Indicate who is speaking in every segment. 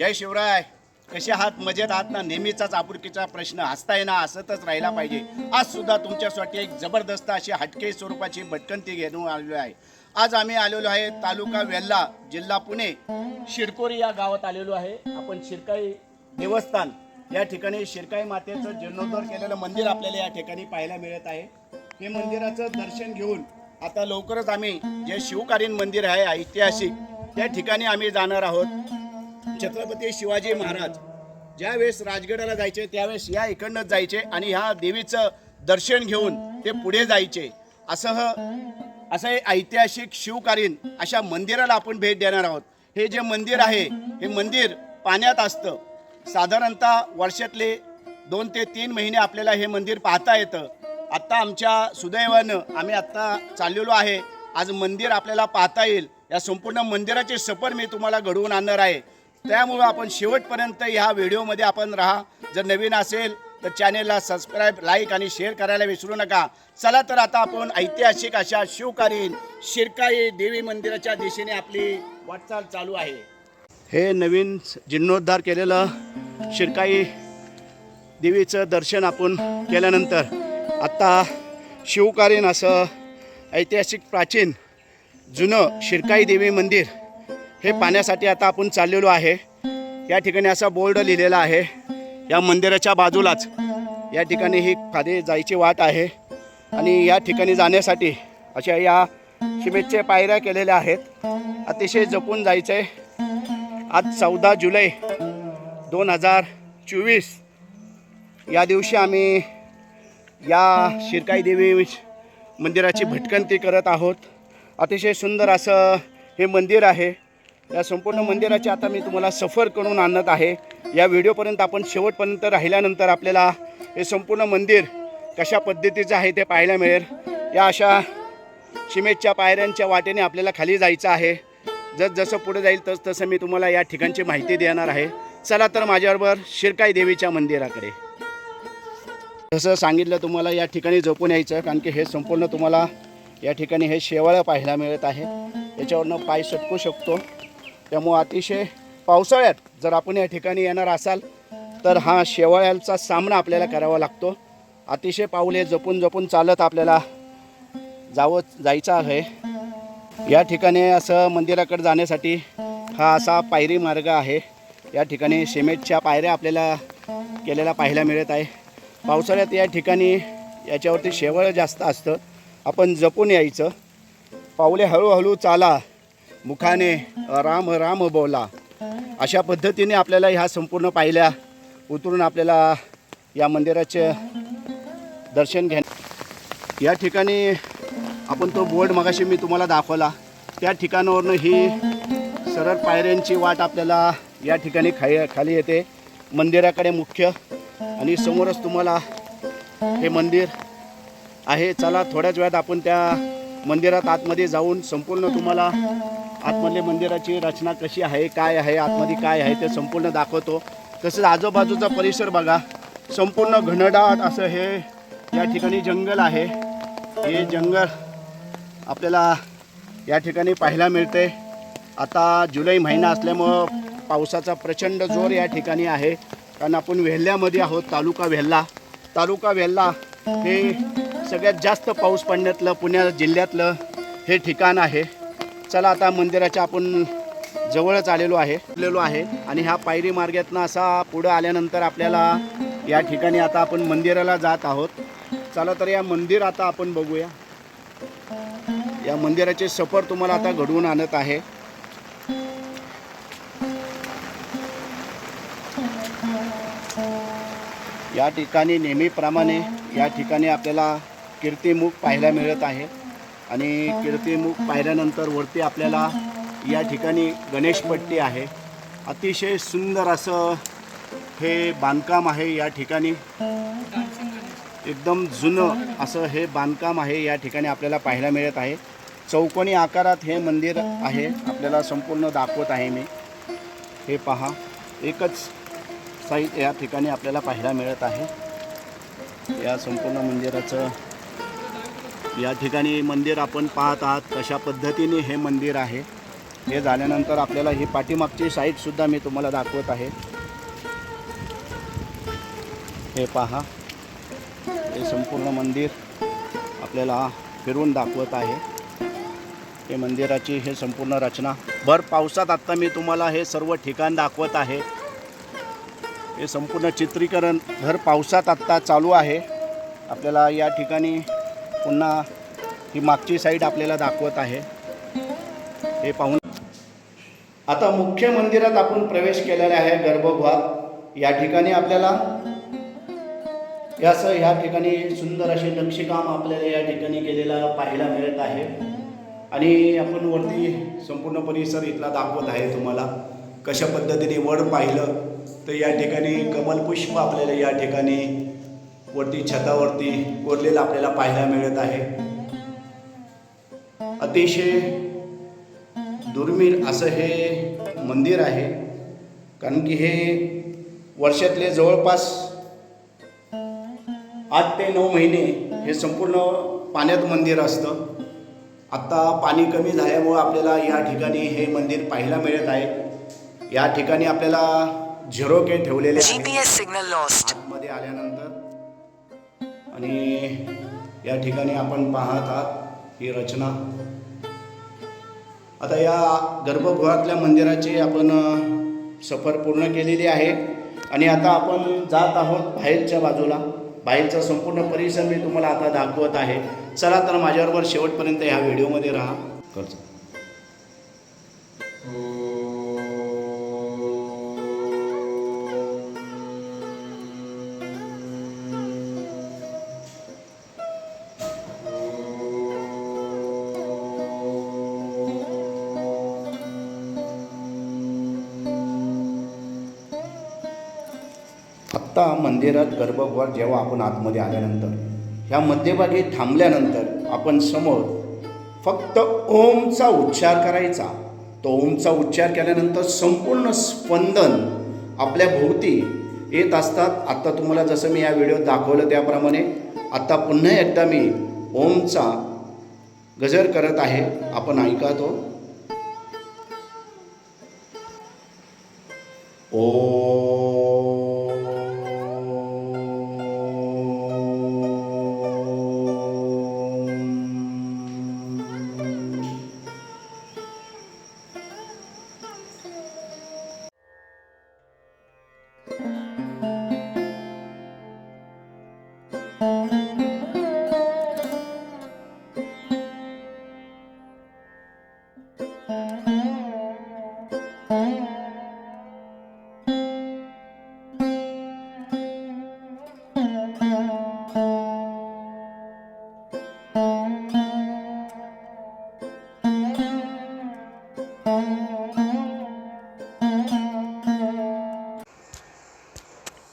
Speaker 1: जय शिवराय. कसे आहात? मजेत आहात ना? नेहमीचाच आपुलकीचा प्रश्न हसताय ना? हसतच राहिला पाहिजे. आज सुद्धा तुमच्यासाठी एक जबरदस्त अशी हटके स्वरूपाची भटकंती घेऊन आलेलो आहे. आज आम्ही आलेलो आहे तालुका वेल्ला जिल्हा पुणे. शिरकोरी या गावात आलेलो आहे. आपण शिरकाई देवस्थान या ठिकाणी शिरकाई मातेचं जीर्णोद्धार केलेलं मंदिर आपल्याला या ठिकाणी पाहायला मिळत आहे. हे मंदिराचं दर्शन घेऊन आता लवकरच आम्ही जे शिवकालीन मंदिर आहे ऐतिहासिक त्या ठिकाणी आम्ही जाणार आहोत. छत्रपती शिवाजी महाराज ज्यावेळेस राजगडाला जायचे त्यावेळेस या इकडनंच जायचे आणि ह्या देवीचं दर्शन घेऊन ते पुढे जायचे. असं असं हे ऐतिहासिक शिवकालीन अशा मंदिराला आपण भेट देणार आहोत. हे जे मंदिर आहे हे मंदिर पाण्यात असतं. साधारणतः वर्षातले दोन ते तीन महिने आपल्याला हे मंदिर पाहता येतं. आत्ता आमच्या सुदैवानं आम्ही आत्ता चाललेलो आहे. आज मंदिर आपल्याला पाहता येईल. या संपूर्ण मंदिराची सफर मी तुम्हाला घडवून आणणार आहे. त्यामुळं आपण शेवटपर्यंत ह्या व्हिडिओमध्ये आपण राहा. जर नवीन असेल तर चॅनेलला सबस्क्राईब लाईक आणि शेअर करायला विसरू नका. चला तर आता आपण ऐतिहासिक अशा शिवकालीन शिरकाई देवी मंदिराच्या दिशेने आपली वाटचाल चालू आहे. हे नवीन जीर्णोद्धार केलेलं शिरकाई देवीचं दर्शन आपण केल्यानंतर आत्ता शिवकालीन असं ऐतिहासिक प्राचीन जुनं शिरकाई देवी मंदिर हे पाहण्यासाठी आता आपण चाललेलो आहे. या ठिकाणी असा बोर्ड लिहिलेला आहे. या मंदिराच्या बाजूलाच या ठिकाणी ही खाली जायची वाट आहे. आणि या ठिकाणी जाण्यासाठी अशा या शिमेटच्या पायऱ्या केलेल्या आहेत. अतिशय जपून जायचं. आहे आज चौदा जुलै दोन हजार चोवीस. या दिवशी आम्ही या शिरकाई देवी मंदिराची भटकंती करत आहोत. अतिशय सुंदर असं हे मंदिर आहे. या संपूर्ण मंदिराची आता मी तुम्हाला सफर करून आणत आहे. या व्हिडिओपर्यंत आपण शेवटपर्यंत राहिल्यानंतर आपल्याला हे संपूर्ण मंदिर कशा पद्धतीचं आहे ते पाहायला मिळेल. या अशा शिमेटच्या पायऱ्यांच्या वाटेने आपल्याला खाली जायचं आहे. जस जसं पुढे जाईल तस तसं मी तुम्हाला या ठिकाणची माहिती देणार आहे. चला तर माझ्याबरोबर शिरकाई देवीच्या मंदिराकडे. जसं सांगितलं तुम्हाला या ठिकाणी जपून यायचं कारण की हे संपूर्ण तुम्हाला या ठिकाणी हे शेवाळं पाहायला मिळत आहे. याच्यावरनं पाय सटकू शकतो. त्यामुळं अतिशय पावसाळ्यात जर आपण या ठिकाणी येणार असाल तर हा शेवाळ्याचा सामना आपल्याला करावा लागतो. अतिशय पाऊले जपून जपून चालत आपल्याला जावं जायचं आहे. या ठिकाणी असं मंदिराकडे जाण्यासाठी हा असा पायरी मार्ग आहे. या ठिकाणी सिमेंटच्या पायऱ्या आपल्याला केलेल्या पाहायला मिळत आहे. पावसाळ्यात या ठिकाणी याच्यावरती शेवळ जास्त असतं. आपण जपून यायचं. पावले हळूहळू चाला. मुखाने राम राम बोला. अशा पद्धतीने आपल्याला ह्या संपूर्ण पाहिल्या उतरून आपल्याला या मंदिराचे दर्शन घ्या या ठिकाणी आपण तो बोर्ड मगाशी मी तुम्हाला दाखवला. त्या ठिकाणावरनं ही सरळ पायऱ्यांची वाट आपल्याला या ठिकाणी खाली खाली येते. मंदिराकडे मुख्य आणि समोरच तुम्हाला हे मंदिर आहे. चला थोड्याच वेळात आपण त्या मंदिरात आतमध्ये जाऊन संपूर्ण तुम्हाला आतमधल्या मंदिराची रचना कशी आहे काय आहे आतमध्ये काय आहे ते संपूर्ण दाखवतो. तसंच आजूबाजूचा परिसर बघा. संपूर्ण घनडाट असं हे या ठिकाणी जंगल आहे. हे जंगल आपल्याला या ठिकाणी पाहायला मिळते. आता जुलै महिना असल्यामुळं पावसाचा प्रचंड जोर या ठिकाणी आहे. कारण आपण वेल्ल्यामध्ये आहोत तालुका वेल्ला तालुका वेल्ला हे सगळ्यात जास्त पाऊस पडण्यातलं पुण्या जिल्ह्यातलं हे ठिकाण आहे. चला आता मंदिराच्या आपण जवळच आलेलो आहे. आलेलो आहे आणि ह्या पायरी मार्गातनं असा पुढं आल्यानंतर आपल्याला या ठिकाणी आता आपण मंदिराला जात आहोत. चला तर या मंदिर आता आपण बघूया. या मंदिराचे सफर तुम्हाला आता घडवून आणत आहे. या ठिकाणी नेहमीप्रमाणे या ठिकाणी आपल्याला कीर्तिमुख पाहायला मिळत आहे. आणि कीर्तिमुख पाहिल्यानंतर वरती आपल्याला या ठिकाणी गणेशपट्टी आहे. अतिशय सुंदर असं हे बांधकाम आहे या ठिकाणी. एकदम जुनं असं हे बांधकाम आहे या ठिकाणी आपल्याला पाहायला मिळत आहे. चौकोनी आकारात हे मंदिर आहे. आपल्याला संपूर्ण दाखवत आहे मी. हे पहा. एकच साईट या ठिकाणी आपल्याला पाहायला मिळत आहे. या संपूर्ण मंदिराचं या ठिकाणी मंदिर आपण पाहत आहात कशा पद्धतीने हे मंदिर आहे. हे झाल्यानंतर आपल्याला ही पाठीमागची साईडसुद्धा मी तुम्हाला दाखवत आहे. हे पहा. हे संपूर्ण मंदिर आपल्याला फिरून दाखवत आहे. हे मंदिराची हे संपूर्ण रचना. भर पावसात आत्ता मी तुम्हाला हे सर्व ठिकाण दाखवत आहे. हे संपूर्ण चित्रीकरण भर पावसात आत्ता चालू आहे. आपल्याला या ठिकाणी पुन्हा ही मागची साईड आपल्याला दाखवत आहे. हे पाहून. आता मुख्य मंदिरात आपण प्रवेश केलेला आहे गर्भगृहात. या ठिकाणी आपल्याला यासह ह्या ठिकाणी सुंदर असे नक्षीकाम आपल्याला या ठिकाणी केलेला पाहायला मिळत आहे. आणि आपण वरती संपूर्ण परिसर इथला दाखवत आहे तुम्हाला. कशा पद्धतीने वर पाहिलं तर या ठिकाणी कमलपुष्प आपल्याला या ठिकाणी वरती छतावरती कोरलेलं आपल्याला पाहायला मिळत आहे. अतिशय दुर्मिळ असं हे मंदिर आहे. कारण की हे वर्षातले जवळपास आठ ते नऊ महिने हे संपूर्ण पाण्यात मंदिर असतं. आत्ता पाणी कमी झाल्यामुळं आपल्याला या ठिकाणी हे मंदिर पाहायला मिळत आहे. या ठिकाणी आपल्याला ठेवलेले
Speaker 2: GPS signal lost.
Speaker 1: आतमध्ये आल्यानंतर आणि या ठिकाणी आपण पाहत आहात ही रचना. आता या गर्भगृहातल्या मंदिराची आपण सफर पूर्ण केलेली आहे. आणि आता आपण जात आहोत बाहेरच्या बाजूला. बाहेरचा संपूर्ण परिसर मी तुम्हाला आता दाखवत आहे. चला तर माझ्याबरोबर शेवटपर्यंत ह्या व्हिडिओमध्ये राहा. करतो. आत्ता मंदिरात गर्भगृहात जेव्हा आपण आतमध्ये आल्यानंतर ह्या मध्यभागी थांबल्यानंतर आपण समोर फक्त ओमचा उच्चार करायचा. तो ओमचा उच्चार केल्यानंतर संपूर्ण स्पंदन आपल्या भोवती येत असतात. आत्ता तुम्हाला जसं मी या व्हिडिओत दाखवलं त्याप्रमाणे आत्ता पुन्हा एकदा मी ओमचा गजर करत आहे. आपण ऐका तो. ओ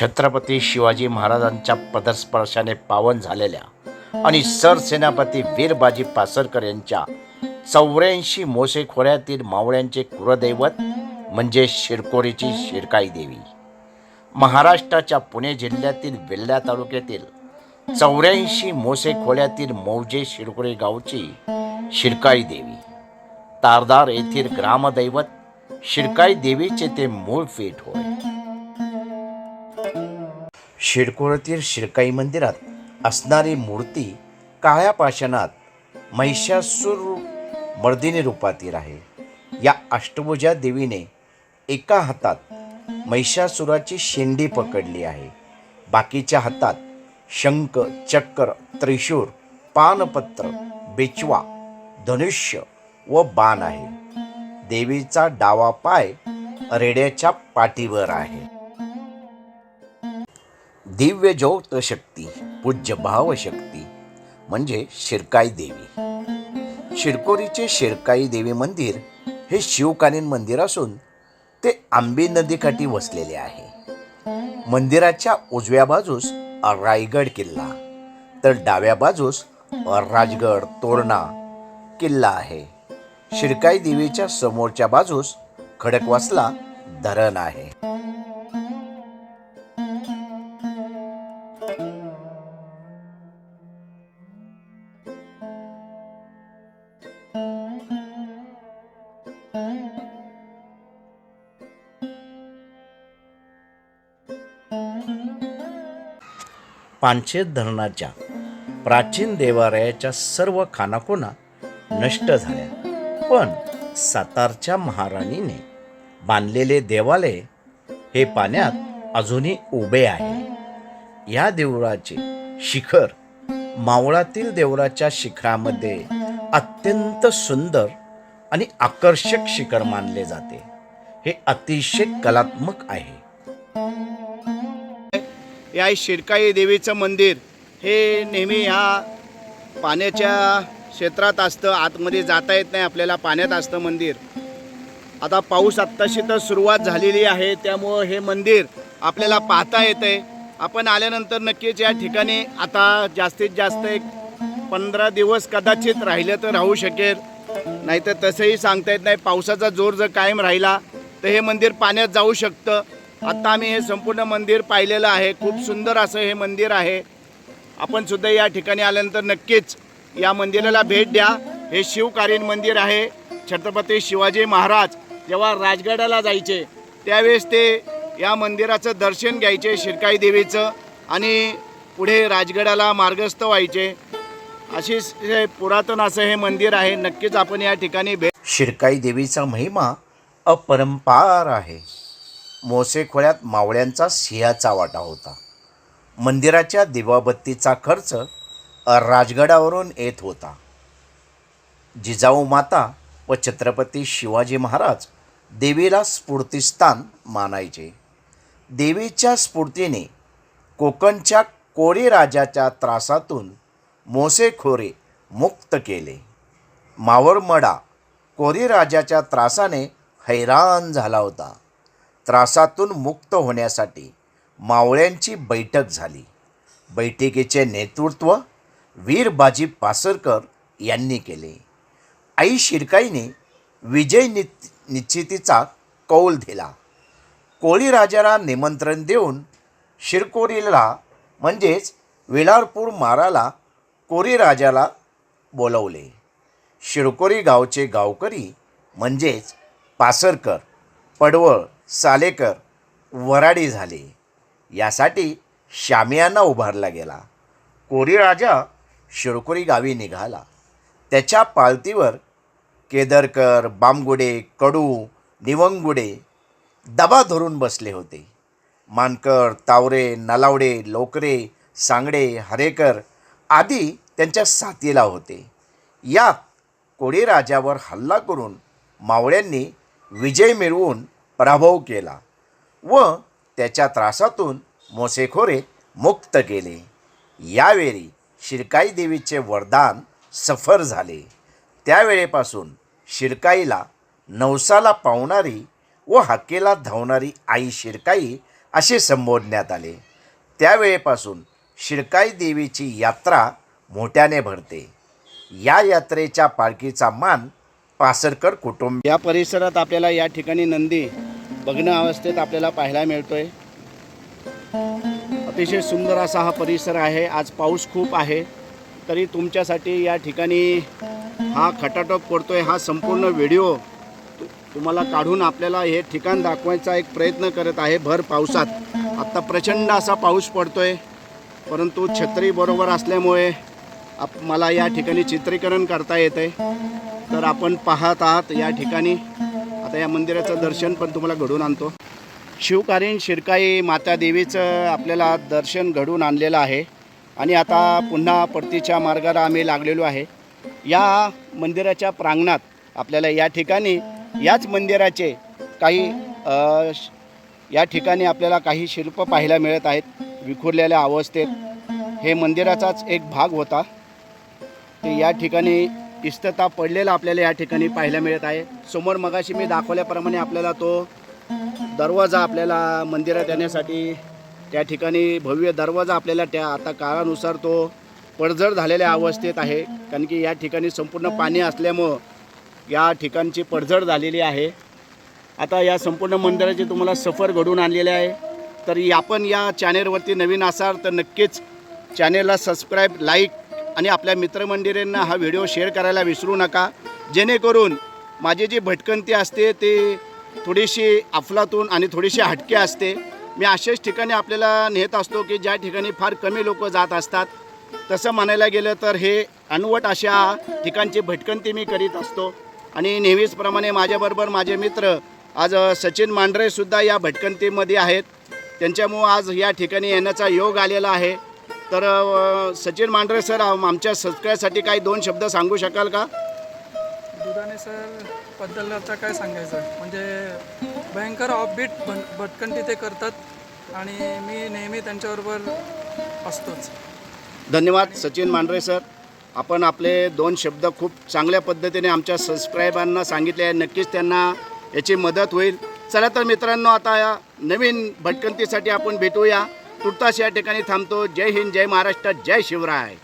Speaker 3: छत्रपती शिवाजी महाराजांच्या पदस्पर्शाने पावन झालेल्या आणि सरसेनापती वीरबाजी पासरकर यांच्या चौऱ्याऐंशी मोसे खोऱ्यातील मावळ्यांचे कुलदैवत म्हणजे शिरकोरीची शिरकाई देवी. महाराष्ट्राच्या पुणे जिल्ह्यातील वेल्हा तालुक्यातील चौऱ्याऐंशी मोसेखोल्यातील मौजे शिरकोरी गावची शिरकाई देवी. तारदार येथील ग्रामदैवत शिरकाई देवीचे ते मूळ पीठ होय. शिरकोळतील शिरकाई मंदिरात असणारी मूर्ती काळ्या पाषाणात महिषासूर मर्दिनी रूपातील आहे. या अष्टभुजा देवीने एका हातात महिषासुराची शेंडी पकडली आहे. बाकीच्या हातात शंख चक्र त्रिशूर पानपत्र बेचवा धनुष्य व बाण आहे. देवीचा डावा पाय रेड्याच्या पाठीवर आहे. दिव्य ज्योत शक्ती पूज्य भाव शक्ती म्हणजे शिरकाई देवी. शिरकोरीचे शिरकाई देवी मंदिर हे शिवकालीन मंदिर असून ते आंबी नदीकाठी वसलेले आहे. मंदिराच्या उजव्या बाजूस रायगड किल्ला तर डाव्या बाजूस राजगड तोरणा किल्ला आहे. शिरकाई देवीच्या समोरच्या बाजूस खडकवासला धरण आहे. पानशेत धरणाच्या प्राचीन देवालयाच्या सर्व खानाखोना नष्ट झाल्या. पण सातारच्या महाराणीने बांधलेले देवालय हे पाण्यात अजूनही उभे आहे. या देवळाचे शिखर मावळातील देवळाच्या शिखरामध्ये अत्यंत सुंदर आणि आकर्षक शिखर मानले जाते. हे अतिशय कलात्मक आहे.
Speaker 1: या शिरकाई देवीचं मंदिर हे नेहमी ह्या पाण्याच्या क्षेत्रात असतं आतमध्ये जाता येत नाही आपल्याला पाण्यात असतं मंदिर. आता पाऊस आत्ताशी तर सुरुवात झालेली आहे त्यामुळं हे मंदिर आपल्याला पाहता येतंय. आपण आल्यानंतर नक्कीच या ठिकाणी आता जास्तीत जास्त एक पंधरा दिवस कदाचित राहिलं तर राहू शकेल. नाहीतर तसंही सांगता येत नाही पावसाचा जोर जर कायम राहिला तर हे मंदिर पाण्यात जाऊ शकतं. आत्ता आम्ही हे संपूर्ण मंदिर पाहिलेलं आहे. खूप सुंदर असं हे मंदिर आहे. आपण सुद्धा या ठिकाणी आल्यानंतर नक्कीच या मंदिराला भेट द्या. हे शिवकालीन मंदिर आहे. छत्रपती शिवाजी महाराज जेव्हा राजगडाला जायचे त्यावेळेस ते या मंदिराचं दर्शन घ्यायचे शिरकाई देवीचं आणि पुढे राजगडाला मार्गस्थ व्हायचे. अशी हे पुरातन असं हे मंदिर आहे. नक्कीच आपण या ठिकाणी भेट
Speaker 3: शिरकाई देवीचा महिमा अपरंपार आहे. मोसे खोळ्यात मावळ्यांचा सिंहाचा वाटा होता. मंदिराच्या दिवाबत्तीचा खर्च राजगडावरून येत होता. जिजाऊ माता व छत्रपती शिवाजी महाराज देवीला स्फूर्तिस्थान मानायचे. देवीच्या स्फूर्तीने कोकणच्या कोळी राजाच्या त्रासातून मोसेखोरे मुक्त केले. मावळमडा कोरी राजाच्या त्रासाने हैराण झाला होता. त्रासातून मुक्त होण्यासाठी मावळ्यांची बैठक झाली. बैठकीचे नेतृत्व वीरबाजी पासरकर यांनी केले. आई शिरकाईने विजय नित निश्चितीचा कौल दिला. कोळी राजाला निमंत्रण देऊन शिरकोरीला म्हणजेच विलारपूर माराला कोरी राजाला बोलवले. शिरकोरी गावचे गावकरी म्हणजेच पासरकर पडवळ सालेकर वराडी झाले. यासाठी शामियाना उभारला गेला. कोरी राजा शिरकोरी गावी निघाला. त्याच्या पालतीवर केदरकर बामगुडे कडू निवंगुडे दबा धरून बसले होते. मानकर तावरे नलावडे लोकरे सांगडे हरेकर आदी त्यांच्या साथीला होते. या कोळी राजावर हल्ला करून मावळ्यांनी विजय मिळवून पराभव केला व त्याच्या त्रासातून मोसेखोरे मुक्त केले. यावेळी शिरकाई देवीचे वरदान सफर झाले. त्यावेळेपासून शिरकाईला नवसाला पावणारी व हाकेला धावणारी आई शिरकाई असे संबोधण्यात आले. त्यावेळेपासून शिरकाई देवीची यात्रा मोठ्याने भरते. या यात्रेच्या पालखीचा मान पासरकर कुटुंब
Speaker 1: या परिसरात आपल्याला या ठिकाणी नंदी बघणं अवस्थेत आपल्याला पाहायला मिळतोय. अतिशय सुंदर असा हा परिसर आहे. आज पाऊस खूप आहे. तरी तुमच्यासाठी या ठिकाणी हा खटाटोप करतोय हा संपूर्ण व्हिडिओ तुम्हाला काढून आपल्याला हे ठिकाण दाखवायचा एक प्रयत्न करत आहे भर पावसात. आत्ता प्रचंड असा पाऊस पडतोय. परंतु छत्री बरोबर असल्यामुळे आप मला या ठिकाणी चित्रीकरण करता येते आहे तर आपण पाहत आहात या ठिकाणी. आता या मंदिराचं दर्शन पण तुम्हाला घडून आणतो. शिवकालीन शिरकाई माता देवीचं आपल्याला दर्शन घडून आणलेलं आहे. आणि आता पुन्हा परतीच्या मार्गाला आम्ही लागलेलो आहे. या मंदिराच्या प्रांगणात आपल्याला या ठिकाणी याच मंदिराचे काही या ठिकाणी आपल्याला काही शिल्प पाहायला मिळत आहेत. विखुरलेल्या अवस्थेत. हे मंदिराचाच एक भाग होता. ते या ठिकाणी इस्तता पडलेला आपल्याला या ठिकाणी पाहायला मिळत आहे. समोर मगाशी मी दाखवल्याप्रमाणे आपल्याला तो दरवाजा आपल्याला मंदिरात येण्यासाठी त्या ठिकाणी भव्य दरवाजा आपल्याला त्या आता काळानुसार तो पडझड झालेल्या अवस्थेत आहे. कारण की या ठिकाणी संपूर्ण पाणी असल्यामुळं या ठिकाणची पडझड झालेली आहे. आता या संपूर्ण मंदिराची तुम्हाला सफर घडून आणलेली आहे. तर आपण या चॅनेलवरती नवीन असाल तर नक्कीच चॅनेलला सबस्क्राईब लाईक आणि आपल्या मित्रमंडळींना हा व्हिडिओ शेअर करायला विसरू नका. जेणेकरून माझी जी भटकंती असते ती थोडीशी अफलातून आणि थोडीशी हटके असते. मी अशाच ठिकाणी आपल्याला नेत असतो की ज्या ठिकाणी फार कमी लोक जात असतात. तसं म्हणायला गेलं तर हे अनवट अशा ठिकाणची भटकंती मी करीत असतो. आणि नेहमीचप्रमाणे माझ्याबरोबर माझे मित्र आज सचिन मांढरेसुद्धा या भटकंतीमध्ये आहेत. त्यांच्यामुळं आज या ठिकाणी येण्याचा योग आलेला आहे. तर सचिन मांढरे सर आम- आमच्या सबस्क्राईबसाठी काही दोन शब्द सांगू शकाल का?
Speaker 2: दुधाने सरबद्दल काय सांगायचं? म्हणजे भयंकर ऑफबीट भन भटकंती ते करतात आणि मी नेहमी त्यांच्याबरोबर असतोच.
Speaker 1: धन्यवाद सचिन मांढरे सर. आपण आपले दोन शब्द खूप चांगल्या पद्धतीने आमच्या सबस्क्रायबांना सांगितले आहे नक्कीच त्यांना याची मदत होईल. चला तर मित्रांनो आता या नवीन भटकंतीसाठी आपण भेटूया. तुर्तास या ठिकाणी थांबतो. जय हिंद जय महाराष्ट्र जय शिवराय.